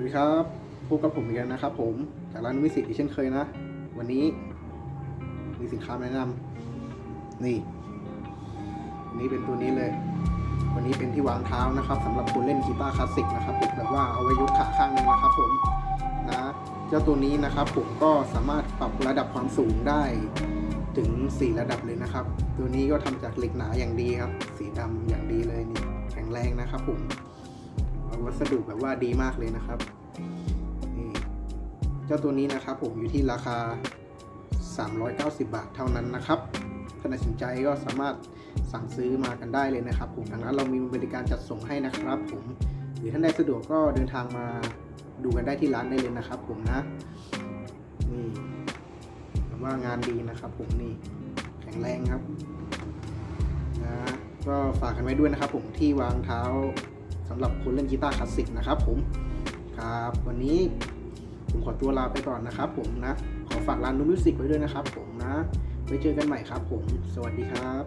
วัสดีครับ พบกับผมอีกแล้วนะครับผม จากร้านนุมิสิตอีกเช่นเคยนะ วันนี้มีสินค้าแนะนำนี่นนี่เป็นตัวนี้เลย วันนี้เป็นที่วางเท้านะครับสำหรับคนเล่นกีตาร์คลาสสิกนะครับผมแบบว่าเอาไว้ยกขาข้างหนึงนะครับผมนะ เจ้าตัวนี้นะครับผมก็สามารถปรับระดับความสูงได้ถึง 4 ระดับเลยนะครับ ตัวนี้ก็ทำจากเหล็กหนาอย่างดีครับ สีดำอย่างดีเลยนี่แข็งแรงนะครับผม วัสดุแบบว่าดีมากเลยนะครับนี่เจ้าตัวนี้นะครับผมอยู่ที่ราคา 390 บาทเท่านั้นนะครับถ้าสนใจก็สามารถสั่งซื้อมากันได้เลยนะครับ ผมทางนั้นเรามีบริการจัดส่งให้นะครับ ผมหรือท่านใดสะดวกก็เดินทางมาดูกันได้ที่ร้านได้เลยนะครับ ผมนะนี่ว่างานดีนะครับ ผมนี่แข็งแรงครับนะก็ฝากกันไว้ด้วยนะครับ ผมที่วางเท้า สำหรับคนเล่นกีตาร์คลาสสิกนะครับผมครับวันนี้ผมขอตัวลาไปก่อนนะครับผมนะ ขอฝากร้านนูมิวสิกไว้ด้วยนะครับผมนะ ไว้เจอกันใหม่ครับผม สวัสดีครับ